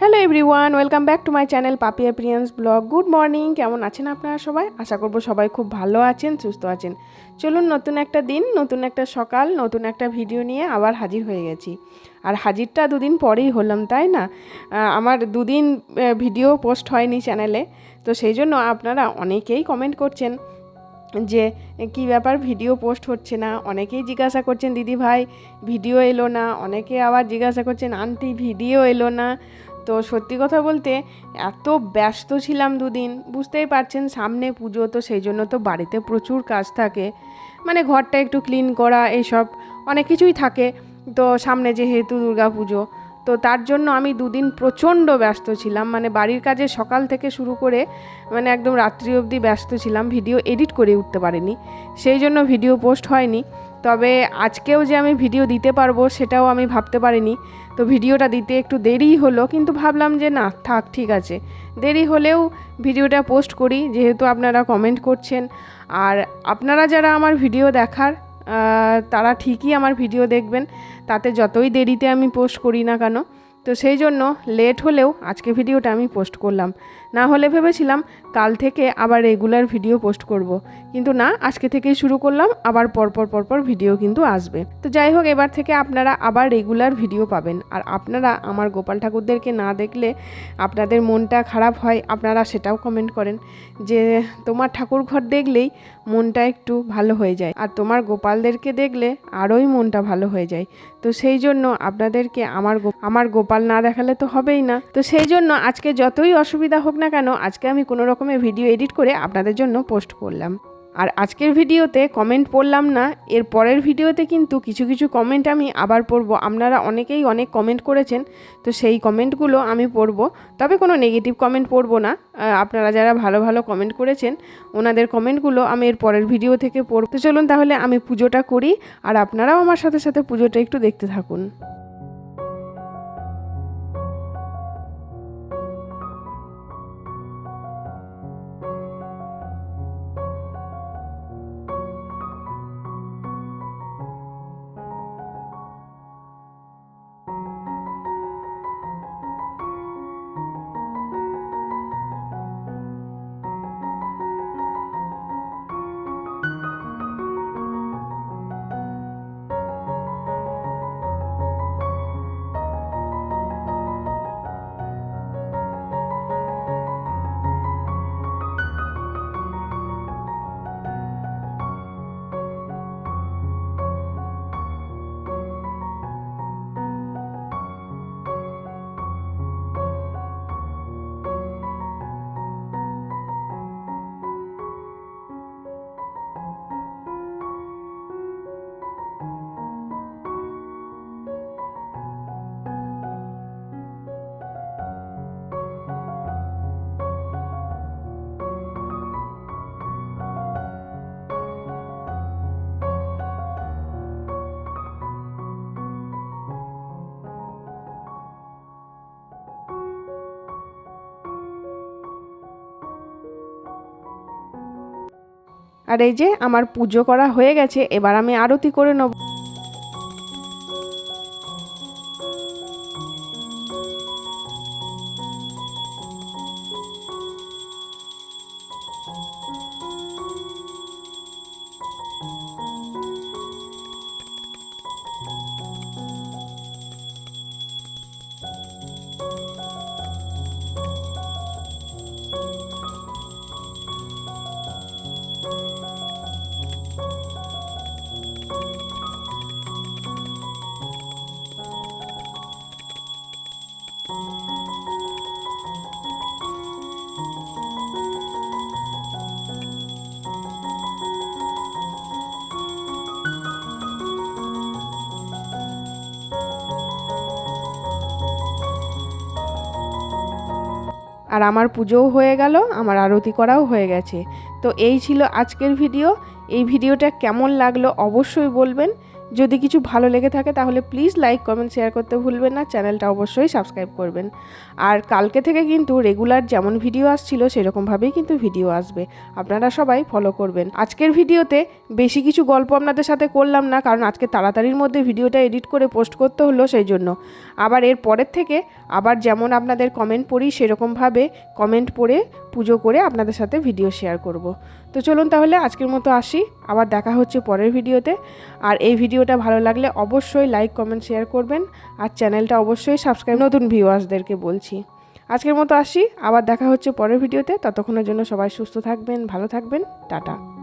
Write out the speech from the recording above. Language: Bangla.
Hello everyone welcome back to my channel পাপি অ্যাপ্রিয়েন্স ব্লগ গুড মর্নিং কেমন আছেন আপনারা সবাই? আশা করব সবাই খুব ভালো আছেন, সুস্থ আছেন। চলুন নতুন একটা দিন, নতুন একটা সকাল, নতুন একটা ভিডিও নিয়ে আবার হাজির হয়ে গেছি। আর হাজিরটা দুদিন পরেই হলাম, তাই না? আমার দুদিন ভিডিও পোস্ট হয়নি চ্যানেলে তো সেই জন্য আপনারা অনেকেই কমেন্ট করছেন যে, কি ব্যাপার ভিডিও পোস্ট হচ্ছে না? অনেকেই জিজ্ঞাসা করছেন, দিদি ভাই ভিডিও এলো না? অনেকে আবার জিজ্ঞাসা করছেন, আন্টি ভিডিও এলো না? তো সত্যি কথা বলতে এত ব্যস্ত ছিলাম দুদিন, বুঝতেই পারছেন সামনে পুজো, তো সেই জন্য তো বাড়িতে প্রচুর কাজ থাকে। মানে ঘরটা একটু ক্লিন করা, এইসব অনেক কিছুই থাকে। তো সামনে যেহেতু দুর্গা পুজো তো তার জন্য আমি দুদিন প্রচণ্ড ব্যস্ত ছিলাম। মানে বাড়ির কাজে সকাল থেকে শুরু করে মানে একদম রাত্রি অবধি ব্যস্ত ছিলাম। ভিডিও এডিট করে উঠতে পারিনি। সেই জন্য ভিডিও পোস্ট হয়নি। তবে আজকেও যে আমি ভিডিও দিতে পারব, সেটাও আমি ভাবতে পারিনি। তো ভিডিওটা দিতে একটু দেরি হলো, কিন্তু ভাবলাম যে না, থাক, ঠিক আছে। দেরি হলেও ভিডিওটা পোস্ট করি, যেহেতু আপনারা কমেন্ট করছেন। আর আপনারা যারা আমার ভিডিও দেখার তারা ঠিকই আমার ভিডিও দেখবেন তাতে যতই দেরিতে আমি পোস্ট করি না কেন তো সেই জন্য লেট হলেও আজকে ভিডিওটা আমি পোস্ট করলাম। না হলে ভেবেছিলাম কাল থেকে আবার রেগুলার ভিডিও পোস্ট করব। কিন্তু না, আজকে থেকেই শুরু করলাম, আবার পরপর পরপর ভিডিও কিন্তু আসবে। তো যাই হোক, এবার থেকে আপনারা আবার রেগুলার ভিডিও পাবেন। আর আপনারা আমার গোপাল ঠাকুরদেরকে না দেখলে আপনাদের মনটা খারাপ হয়, আপনারা সেটাও কমেন্ট করেন যে তোমার ঠাকুর ঘর দেখলেই মনটা একটু ভালো হয়ে যায়, আর তোমার গোপালদেরকে দেখলে আরোই মনটা ভালো হয়ে যায়। তো সেই জন্য আপনাদেরকে আমার আমার গোপাল না দেখালে তো হবেই না। তো সেই জন্য আজকে যতই অসুবিধা হোক না কেন, আজকে আমি কোনো রকমের ভিডিও এডিট করে আপনাদের জন্য পোস্ট করলাম। আর আজকের ভিডিওতে কমেন্ট পড়লাম না, এর পরের ভিডিওতে কিন্তু কিছু কিছু কমেন্ট আমি আবার পড়ব। আপনারা অনেকেই অনেক কমেন্ট করেছেন, তো সেই কমেন্টগুলো আমি পড়ব। তবে কোনো নেগেটিভ কমেন্ট পড়ব না। আপনারা যারা ভালো ভালো কমেন্ট করেছেন, ওনাদের কমেন্টগুলো আমি এর পরের ভিডিও থেকে পড়ব। তো চলুন তাহলে আমি পুজোটা করি, আর আপনারাও আমার সাথে সাথে পুজোটা একটু দেখতে থাকুন। আর এই যে আমার পুজো করা হয়ে গেছে এবার আমি আরতি করে নেব। আর আমার পুজোও হয়ে গেল, আমার আরতি করাও হয়ে গেছে। তো এই ছিল আজকের ভিডিও। এই ভিডিওটা কেমন লাগল অবশ্যই বলবেন। যদি কিছু ভালো লেগে থাকে তাহলে প্লিজ লাইক কমেন্ট শেয়ার করতে ভুলবেন না। চ্যানেলটা অবশ্যই সাবস্ক্রাইব করবেন। আর কালকে থেকে কিন্তু রেগুলার যেমন ভিডিও আসছিল, সেরকমভাবেই কিন্তু ভিডিও আসবে। আপনারা সবাই ফলো করবেন। আজকের ভিডিওতে বেশি কিছু গল্প আপনাদের সাথে করলাম না, কারণ আজকে তাড়াতাড়ির মধ্যে ভিডিওটা এডিট করে পোস্ট করতে হলো সেই জন্য আবার এর পরের থেকে আবার যেমন আপনাদের কমেন্ট পড়ি, সেরকমভাবে কমেন্ট পড়ে পুজো করে আপনাদের সাথে ভিডিও শেয়ার করব। তো চলুন তাহলে আজকের মতো আসি, আবার দেখা হচ্ছে পরের ভিডিওতে আর এই ভিডিওটা ভালো লাগলে অবশ্যই লাইক কমেন্ট শেয়ার করবেন। আর চ্যানেলটা অবশ্যই সাবস্ক্রাইব নতুন ভিউয়ার্সদেরকে বলছি। আজকের মতো আসি, আবার দেখা হচ্ছে পরের ভিডিওতে ততক্ষণের জন্য সবাই সুস্থ থাকবেন, ভালো থাকবেন, টাটা।